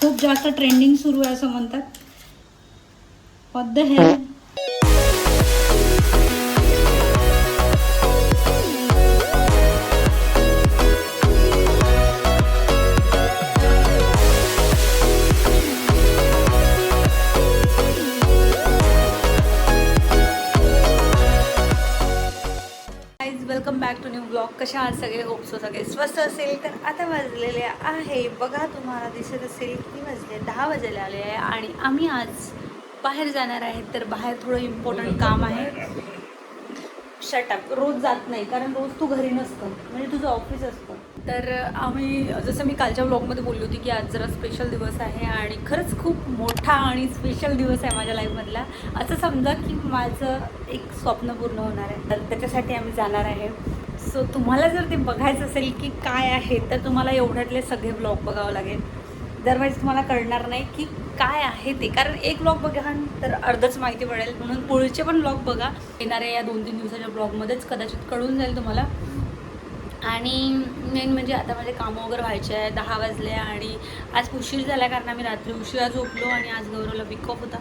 खूप जास्त ट्रेंडिंग सुरू आहे असं म्हणतात. पद्ध हे कशा आहात सगळे होपसो सगळे स्वस्त असेल तर आता वाजलेले आहे. बघा तुम्हाला दिसत असेल किती वाजले? दहा वाजायला आले आहे आणि आम्ही आज बाहेर जाणार आहेत तर बाहेर थोडं इम्पॉर्टंट काम आहे. शटअप रोज जात नाही कारण रोज तू घरी नसतं. म्हणजे तुझं ऑफिस असतं. तर आम्ही जसं मी कालच्या ब्लॉगमध्ये बोलली होती की आज जरा स्पेशल दिवस आहे आणि खरंच खूप मोठा आणि स्पेशल दिवस आहे माझ्या लाईफमधला असं समजा की माझं एक स्वप्न पूर्ण होणार आहे. तर त्याच्यासाठी आम्ही जाणार आहे. सो तुम्हाला जर ते बघायचं असेल की काय आहे तर तुम्हाला एवढ्यातले सगळे ब्लॉग बघावं लागेल. दरवेळेस तुम्हाला कळणार नाही की काय आहे ते. कारण एक ब्लॉग बघा तर अर्धच माहिती पडेल. म्हणून पुढचे पण ब्लॉग बघा. येणाऱ्या या दोन तीन दिवसाच्या ब्लॉगमध्येच कदाचित कळून जाईल तुम्हाला. आणि मेन म्हणजे आता माझे कामं वगैरे व्हायचे आहे दहा वाजले आणि आज उशीर झाला कारण आम्ही रात्री उशिरा झोपलो आणि आज गौरवला विक होता.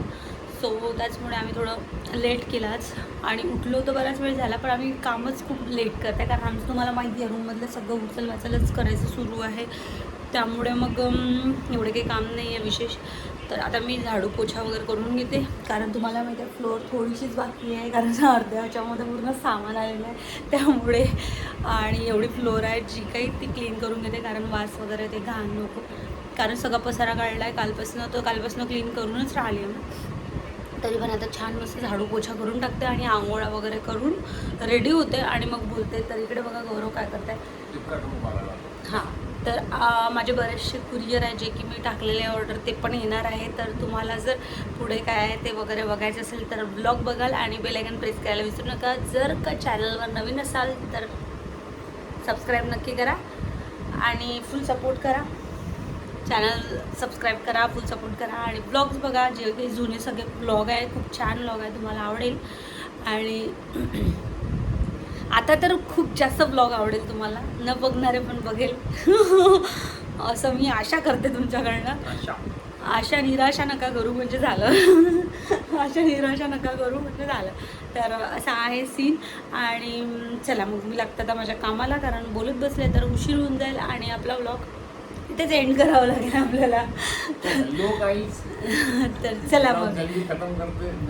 सो त्याचमुळे आम्ही थोडं लेट केलाच. आणि उठलो तर बराच वेळ झाला पण आम्ही कामच खूप लेट करते. कारण आमचं तुम्हाला माहिती आहे रूममधलं सगळं उचल वाचलच करायचं सुरू आहे. त्यामुळे मग एवढे काही काम नाही आहे विशेष. तर आता मी झाडू पोछा वगैरे करून घेते. कारण तुम्हाला माहिती आहे फ्लोअर थोडीशीच बाकी आहे. कारण अर्ध्या पूर्ण सामान आलेलं आहे. त्यामुळे आणि एवढी फ्लोअर आहे जी काही ती क्लीन करून घेते. कारण वास वगैरे ते घाण नको. कारण सगळा पसारा काढला आहे कालपासून तो कालपासून क्लीन करूनच राहिली आहे मी तरी पण आता छान मस्त झाडू पोछा करून टाकते आणि आंघोळा वगैरे करून रेडी होते आणि मग बोलते तर इकडे बघा गौरव काय करताय. हां तर माझे बरेचसे कुरिअर आहे जे की मी टाकलेले ऑर्डर ते पण येणार आहे. तर तुम्हाला जर पुढे काय आहे ते वगैरे बघायचं असेल तर ब्लॉग बघाल आणि बेलायकन प्रेस करायला विसरू नका. जर का चॅनलवर नवीन असाल तर सबस्क्राईब नक्की करा आणि फुल सपोर्ट करा. चॅनल सबस्क्राईब करा फुल सपोर्ट करा आणि ब्लॉग्स बघा जे काही जुने सगळे ब्लॉग आहे खूप छान ब्लॉग आहे तुम्हाला आवडेल. आणि आता तर खूप जास्त ब्लॉग आवडेल तुम्हाला. न बघणारे पण बघेल. असं मी आशा करते तुमच्याकडनं. आशा. निराशा नका करू म्हणजे झालं. आशा निराशा नका करू म्हणजे झालं. तर असं आहे सीन आणि चला मग मी लागतं आता माझ्या कामाला कारण बोलत बसले तर उशीर होऊन जाईल आणि आपला ब्लॉग इथेच एंड करावं लागेल आपल्याला. तर चला मग.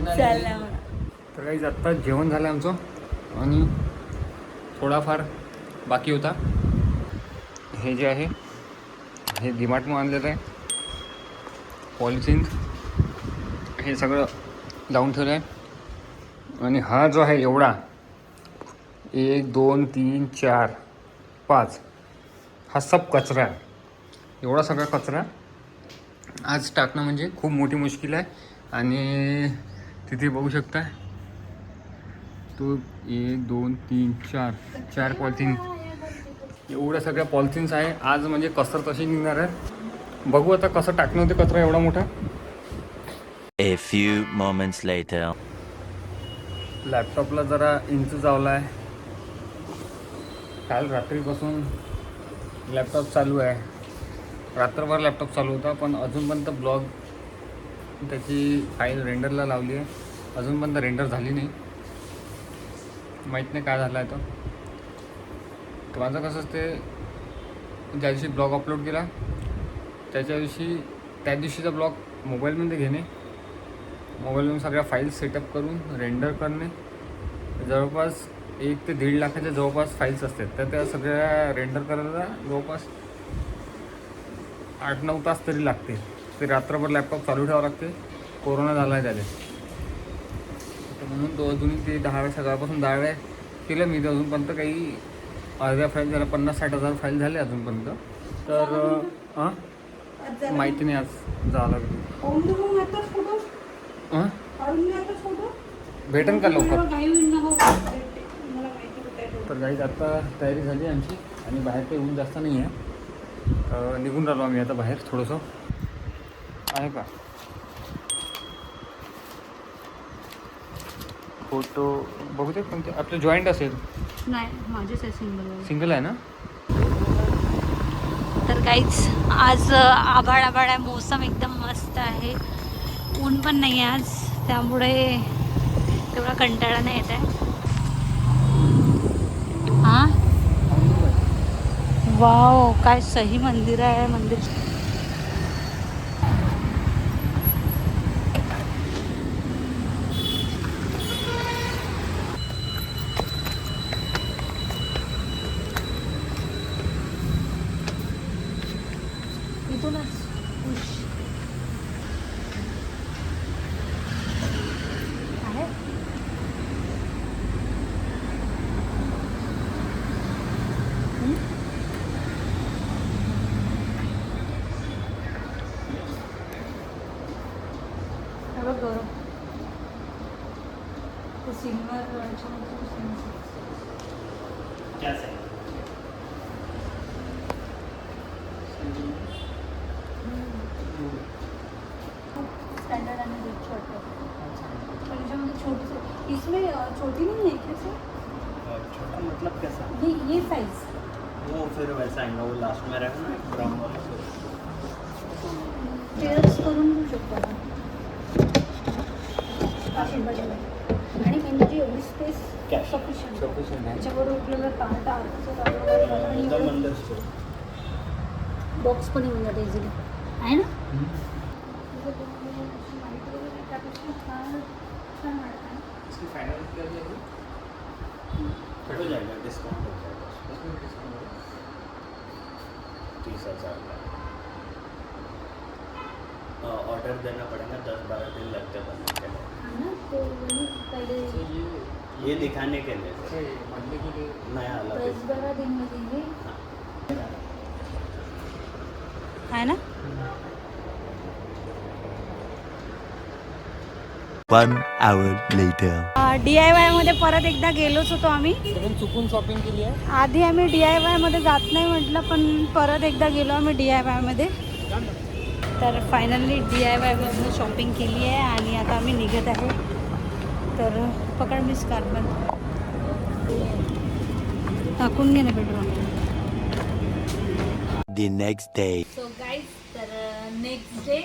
चला मग. तर काही आत्ता जेवण झालं आमचं आणि थोडाफार बाकी होता. हे जे आहे हे डिमार्टमध्ये आणलेलं आहे. पॉलिथिन हे सगळं लावून ठेवलं आहे. आणि हा जो आहे एवढा एक दोन तीन चार पाच हा सब कचरा आहे. एवढा सगळा कचरा आज टाकणं म्हणजे खूप मोठी मुश्किल आहे. आणि तिथे बघू शकता. तो एक दोन तीन चार चार पॉलिथिन एवढ्या सगळ्या पॉलिथिन्स आहे. आज म्हणजे कसर तशी निघणार आहे. बघू आता कसं टाकणं होते कचरा एवढा मोठा. A few moments later. लॅपटॉपला जरा इंच चावला आहे. काल रात्रीपासून लॅपटॉप चालू आहे. रात्रभर लॅपटॉप चालू होता पण अजूनपर्यंत ब्लॉग त्याची फाईल रेंडरला लावली आहे. अजूनपर्यंत रेंडर झाली नाही. माहीत नाही काय झालं आहे तर माझं कसं असते ज्या दिवशी ब्लॉग अपलोड केला त्याच्या दिवशी त्या दिवशीचा ब्लॉग मोबाईलमध्ये घेणे मोबाईलवरून सगळ्या फाईल्स सेटअप करून रेंडर करणे. जवळपास एक ते दीड लाखाच्या जवळपास फाईल्स असतात. तर त्या सगळ्या रेंडर करायला जवळपास आठ नऊ तास तरी लागते. ते रात्रभर लॅपटॉप चालू ठेवावं लागते. कोरोना झाला आहे त्याला. तर म्हणून तो अजूनही ते दहा वेळा सकाळपासून दहा वेळा केलं मी. ते अजूनपर्यंत काही अर्ध्या फाईल झाल्या पन्नास साठ हजार फाईल झाले अजूनपर्यंत. तर हां माहिती नाही आज जावं लागेल हां का लवकर? तर गाईज आत्ता तयारी झाली आमची. आणि बाहेर काही ऊन जास्त नाही आहे निघून राहिलो आम्ही आता बाहेर थोडंसं. आहे का? फोटो बघू पण ते आपलं जॉईंट असेल. नाही माझेच आहे सिंगल सिंगल आहे ना? तर काहीच आज आभाळ आभाळ आहे मोसम एकदम मस्त आहे. ऊन पण नाही आहे आज त्यामुळे तेवढा कंटाळा नाही येत आहे. हां? वाव काय सही मंदिर आहे मंदिर. इथूनच उश. आहे हं? हे बघ गौरव. ते सिल्वर याच्यामध्ये सिल्वर. स्टँडर्ड आणि रिच वाटतं पण याच्यामध्ये छोटी इसमें छोटी नहीं है क्या सर छोटा मतलब कैसा? ये ये साइज वो फिर वैसा आएगा वो लास्ट में रहेगा ना ब्राउन वाला टेल्स करून शकतो आणि म्हणजे एवढी स्पेस. सफिशियंट. त्याच्याबरोबर आपल्याला एकदम आणि बॉक्स पण येऊन जाते इझिली आहे ना? इसकी फाइनल क्या जाएगी हो जाएगा डिस्काउंट हो जाएगा तीस हजार का। ऑर्डर देना पड़ेगा दस बारह दिन लगते बनने के लिए। ये दिखाने के लिए। बनने के लिए। नया अलग दस बारा दिन में देंगे है ना? One hour later. D I वायमध्ये परत एकदा गेलोच होतो आम्ही. चुकून शॉपिंग केली आहे. आधी आम्ही डी आय वायमध्ये जात नाही म्हटलं पण परत एकदा गेलो आम्ही डी आय वायमध्ये तर फायनली डी आय वायमधून शॉपिंग केली आहे आणि आता आम्ही निघत आहे तर पकड मिस कार्बन टाकून घे ना petrol. The next day. So guys तर नेक्स्ट डे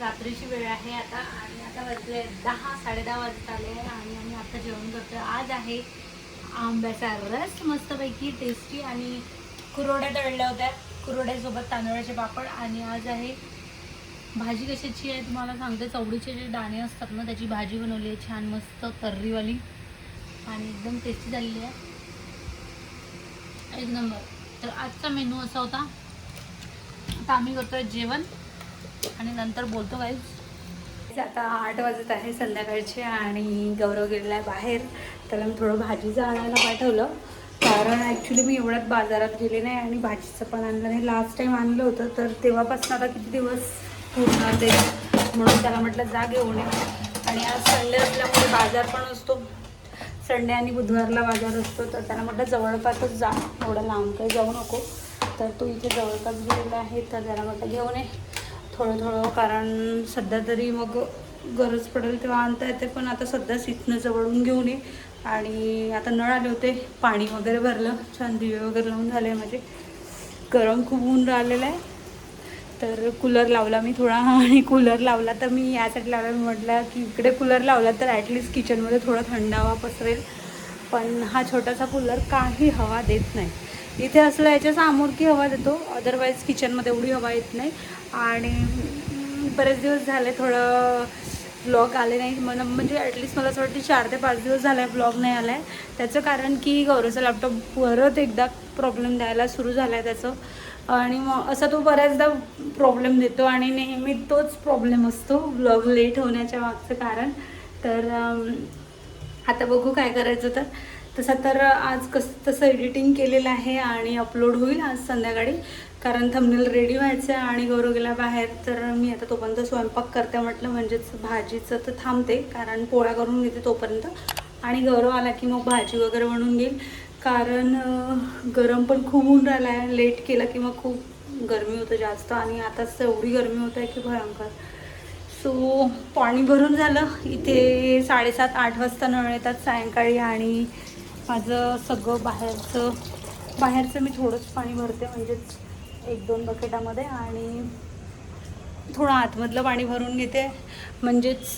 रात्रीची वेळ आहे आता आणि आता वाजले दहा साडेदहा वाजत आले आहे आणि आम्ही आता जेवण करतो आज आहे आंब्याचा रस मस्तपैकी टेस्टी आणि कुरोड्या तळल्या होत्या. कुरोड्यासोबत तांदळाचे पापड आणि आज आहे भाजी कशाची आहे तुम्हाला सांगते. चवडीचे जे दाणे असतात ना त्याची भाजी बनवली आहे. छान मस्त तर्रीवाली आणि एकदम टेस्टी झालेली आहे. एक नंबर. तर आजचा मेनू असा होता. आता आम्ही करतोय जेवण. आणि नंतर बोलतो काही आता आठ वाजत आहे संध्याकाळचे आणि गौरव गेलेला आहे बाहेर. त्याला मी थोडं भाजीचं आणायला पाठवलं. कारण ॲक्च्युली मी एवढ्यात बाजारात गेले नाही आणि भाजीचं पण आणलं नाही. लास्ट टाईम आणलं होतं तर तेव्हापासून आता किती दिवस पूर्ण ते म्हणून त्याला म्हटलं जा घेऊन ये. आणि आज संडे असल्यामुळे बाजार पण असतो. संडे आणि बुधवारला बाजार असतो तर त्याला म्हटलं जवळपासच जा. एवढं लांब काही जाऊ नको. तर तो इथे जवळपास गेलेला आहे तर त्याला म्हटलं घेऊन ये. थोडं थोडं कारण सध्या तरी मग गरज पडेल तेव्हा आणता येते पण आता सध्याच इथनं जवळून घेऊन ये. आणि आता नळ आले होते पाणी वगैरे भरलं छान दिवे वगैरे लावून झाले म्हणजे गरम खूप ऊन राहिलेलं आहे. तर कूलर लावला मी थोडा आणि कूलर लावला तर मी यासाठी लावला मी म्हटलं की इकडे कूलर लावला तर ॲटलिस्ट किचनमध्ये थोडा थंड हवा पसरेल. पण हा छोटासा कूलर काही हवा देत नाही. इथे असलं याच्या समोर की हवा देतो अदरवाईज किचनमध्ये एवढी हवा येत नाही. आणि बरेच दिवस झाले थोडं ब्लॉग आले नाही. मला म्हणजे ॲटलिस्ट मला असं वाटतं चार ते पाच दिवस झाला आहे ब्लॉग नाही आला आहे त्याचं कारण की गौरवचा लॅपटॉप परत एकदा प्रॉब्लेम द्यायला सुरू झाला आहे त्याचं. आणि मग असा तो बऱ्याचदा प्रॉब्लेम देतो आणि नेहमी तोच प्रॉब्लेम असतो ब्लॉग लेट होण्याच्या मागचं कारण. तर आता बघू काय करायचं तर. तसं तर आज कसं तसं एडिटिंग केलेलं आहे आणि अपलोड होईल आज संध्याकाळी. कारण थंबनेल रेडी व्हायचं आहे आणि गौरव गेला बाहेर तर मी आता तोपर्यंत स्वयंपाक करते म्हटलं म्हणजेच भाजीचं तर थांबते कारण पोळ्या करून घेते तोपर्यंत. आणि गौरव आला की मग भाजी वगैरे बनवून घेईल. कारण गरम पण खूप होऊन राहिला आहे. लेट केलं की मग खूप गरमी होतं जास्त आणि आताच एवढी गरमी होत आहे की भयंकर. सो पाणी भरून झालं. इथे साडेसात आठ वाजता नळ येतात सायंकाळी आणि माझं सगळं बाहेरचं बाहेरचं मी थोडंच पाणी भरते म्हणजेच एक दोन बकेटामध्ये आणि थोडं आतमधलं पाणी भरून घेते. म्हणजेच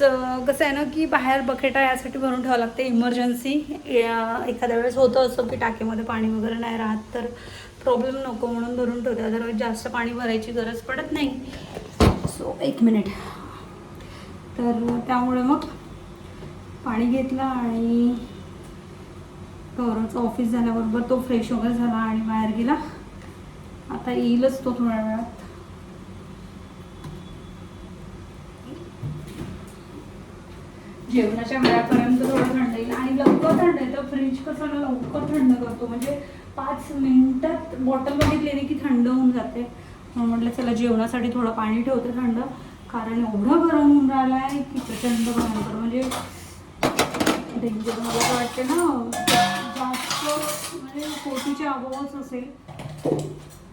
कसं आहे ना की बाहेर बकेटा यासाठी भरून ठेवावं लागते. इमर्जन्सी एखाद्या वेळेस होतं असं की टाकीमध्ये पाणी वगैरे नाही राहत तर प्रॉब्लेम नको म्हणून भरून ठेवते. अदरवाईज जास्त पाणी भरायची गरज पडत नाही. सो एक मिनिट तर त्यामुळे मग पाणी घेतलं आणि गौरवचं ऑफिस झाल्याबरोबर तो फ्रेश वगैरे झाला आणि बाहेर गेला. आता येईलच तो थोड्या वेळात. जेवणाच्या वेळापर्यंत थोडं थंड येईल. आणि लवकर थंड येतं फ्रीज कसं लवकर थंड करतो. म्हणजे पाच मिनिटात बॉटल बघितली की थंड होऊन जाते. म्हणून म्हटलं चला जेवणासाठी थोडं पाणी ठेवते थंड. कारण एवढं गरम होऊन राहिलं आहे की प्रचंड भयंकर म्हणजे डेंजर मला वाटते ना जास्त म्हणजे कोटीच्या अभावच असेल.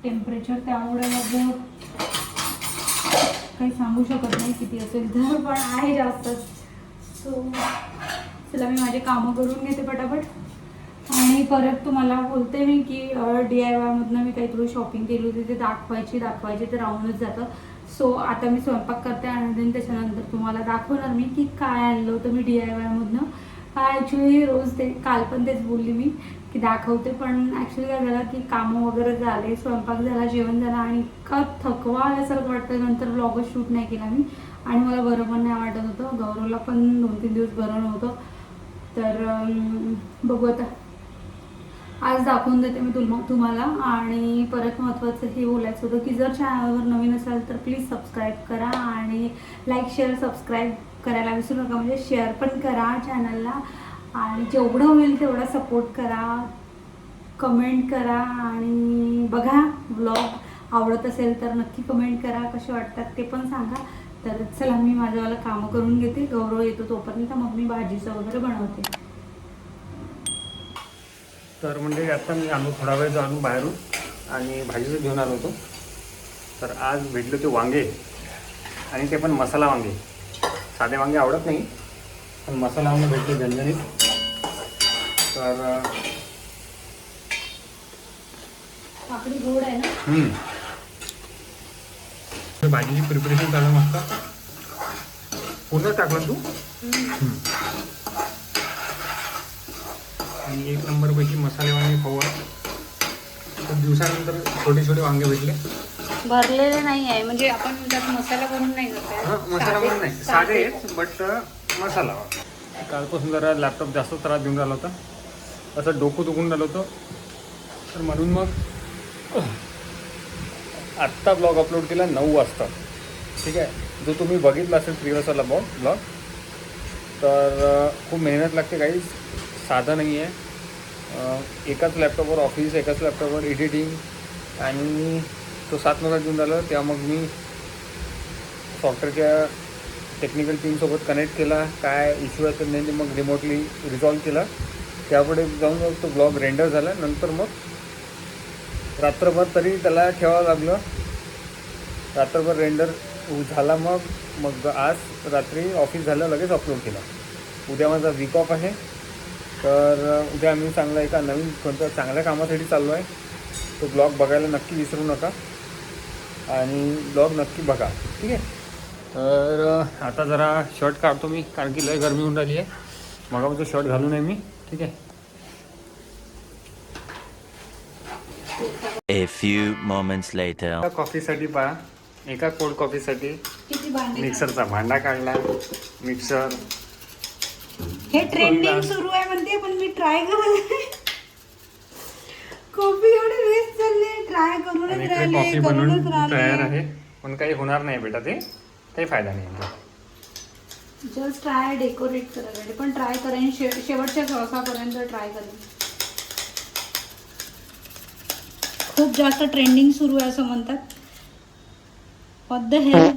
टेम्परेचर त्यामुळे मग काही सांगू शकत नाही किती असेल तर पण आहे जास्तच सो चला मी माझे कामं करून घेते पटापट. आणि परत तुम्हाला बोलते मी की डी आय वायमधनं मी काही थोडी शॉपिंग केली होती ते दाखवायची दाखवायची ते राहूनच जातं. सो आता मी स्वयंपाक करते आणि त्याच्यानंतर तुम्हाला दाखवणार मी की काय आणलं होतं मी डी आय वायमधनं ॲक्च्युली रोज ते काल पण तेच बोलली मी. की दाखवते पण ॲक्च्युली काय झालं की कामं वगैरे झाले स्वयंपाक झाला जेवण झालं आणि इतका थकवा आल्यासारखं वाटतं नंतर ब्लॉगच शूट नाही केला मी. आणि मला बरं पण नाही वाटत होतं. गौरवला पण दोन तीन दिवस बरं नव्हतं. तर बघू आता. आज दाखवून देते मी तुम तुम्हाला. आणि परत महत्त्वाचं हे बोलायचं होतं की जर चॅनलवर नवीन असाल तर प्लीज सबस्क्राईब करा आणि लाईक शेअर सबस्क्राईब करायला विसरू नका. म्हणजे शेअर पण करा चॅनलला आणि जेवढं होईल तेवढा सपोर्ट करा कमेंट करा आणि बघा ब्लॉग आवडत असेल तर नक्की कमेंट करा कसे वाटतात ते पण सांगा. तर चला मी माझ्यावाला कामं करून घेते. गौरव येतो तोपर्यंत मग मी भाजीचं वगैरे बनवते. तर म्हणजे आता मी आलो थोडा वेळ जाऊन बाहेरून आणि भाजीचं घेऊन आलो होतो. तर आज भेटले ते वांगे आणि ते पण मसाला वांगे. साधे वांगे आवडत नाही पण मसाला वांगे भेटले झणझणीत. तर अं, काकडी गोड आहे ना? हम्म. तर भाजीची प्रिपरेशन चालू मस्त. पूर्ण टाकलं तू. आणि एक नंबर पैकी मसाले वांगे. खूप दिवसानंतर छोटे छोटे वांगे भेटले. भरलेले नाही आहे. म्हणजे आपण त्यात मसाला भरून नाही हा, करत मसाला पण नाही. साधे बट मसाला. कालपासून जरा लॅपटॉप जास्त त्रास देऊन राहिला होता. असं डोकं दुखून राहिलं होतं. तर म्हणून मग आत्ता ब्लॉग अपलोड केला नऊ वाजता. ठीक आहे? जो तुम्ही बघितला असेल प्रिव्हियसवाला ब्लॉग ब्लॉग तर खूप मेहनत लागते काही साधं नाही आहे एकाच लॅपटॉपवर ऑफिस एकाच लॅपटॉपवर एडिटिंग आणि तो सात नंबर घेऊन झालं तेव्हा मग मी सॉफ्टवेअरच्या टेक्निकल टीमसोबत कनेक्ट केला. काय इश्यू असेल नाही ते मग रिमोटली रिझॉल्व केला. त्यापुढे जाऊन मग तो ब्लॉग रेंडर झाला नंतर मग रात्रभर तरी त्याला ठेवावं लागलं. रात्रभर रेंडर झाला मग मग आज रात्री ऑफिस झालं लगेच अपलोड केला. उद्या माझा वीक ऑफ आहे. तर उद्या आम्ही चांगला एका नवीन कोणत्या चांगल्या कामासाठी चाललो आहे. तो ब्लॉग बघायला नक्की विसरू नका. आणि ब्लॉग नक्की बघा. ठीक आहे? तर आता जरा शर्ट काढतो मी कारण की लय गरमी होऊन राहिली आहे. मग तो शर्ट घालून आहे मी. ठीक आहे. A few moments later. एका कॉफीसाठी पहा. एका कोल्ड कॉफीसाठी मिक्सरचा भांडा काढला. मिक्सर हे ट्रेंडिंग. सुरू आहे म्हणते पण मी ट्राय करत कॉफी एवढी वेस्ट चालली ट्राय करूनच राहिले कॉफी बनवून करूनच तयार राहिले आहे. पण काही होणार नाही बेटा ते. काही फायदा नाही. जस्ट ट्राय डेकोरेट करायसाठी. पण ट्राय करेन. शे शेवटच्या श्वासापर्यंत ट्राय करेन. खूप जास्त ट्रेंडिंग सुरू आहे असं म्हणतात. Hell?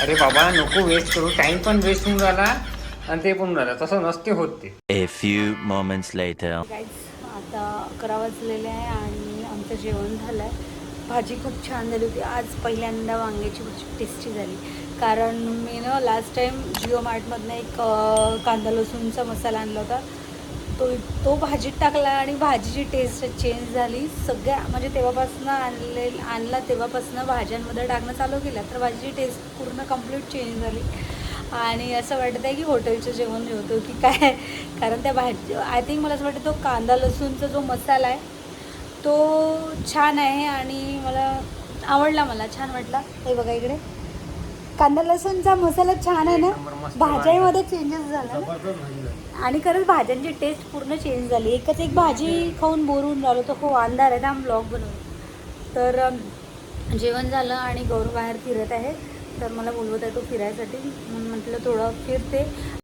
अरे बाबा नको वेस्ट करू. टाइम पण वेस्ट होऊन राहिला आणि ते पण होऊन राहिला तसं नसते होत ते. A few moments later. आता अकरा वाजलेले आहे आणि आमचं जेवण झालं आहे भाजी खूप छान झाली होती. आज पहिल्यांदा वांग्याची भाजी टेस्टी झाली. कारण मी ना लास्ट टाईम जिओ मार्टमधनं एक कांदा लसूणचा मसाला आणला होता. तो तो भाजीत टाकला आणि भाजीची टेस्ट चेंज झाली. सगळ्या म्हणजे तेव्हापासून आणले आणला तेव्हापासून भाज्यांमध्ये टाकणं चालू केलं. तर भाजीची टेस्ट पूर्ण कंप्लीट चेंज झाली. आणि असं वाटतं आहे की हॉटेलचं जेवण जेवतो की काय? कारण त्या भाजी आय थिंक मला असं वाटतं तो कांदा लसूणचा जो मसाला आहे तो छान आहे आणि मला आवडला मला छान वाटला. हे बघा इकडे. कांदा लसूणचा मसाला छान आहे ना? भाज्यामध्ये चेंजेस झाला ना? आणि खरंच भाज्यांची टेस्ट पूर्ण चेंज झाली. एकच एक भाजी खाऊन बोरून राहिलो तो खूप अंधार आहे आम्ही ब्लॉग बनवतो. तर जेवण झालं आणि गौरव बाहेर फिरत आहे. तर मला बोलवत आहे तो फिरायसाठी. म्हणून म्हटलं थोडं फिरते.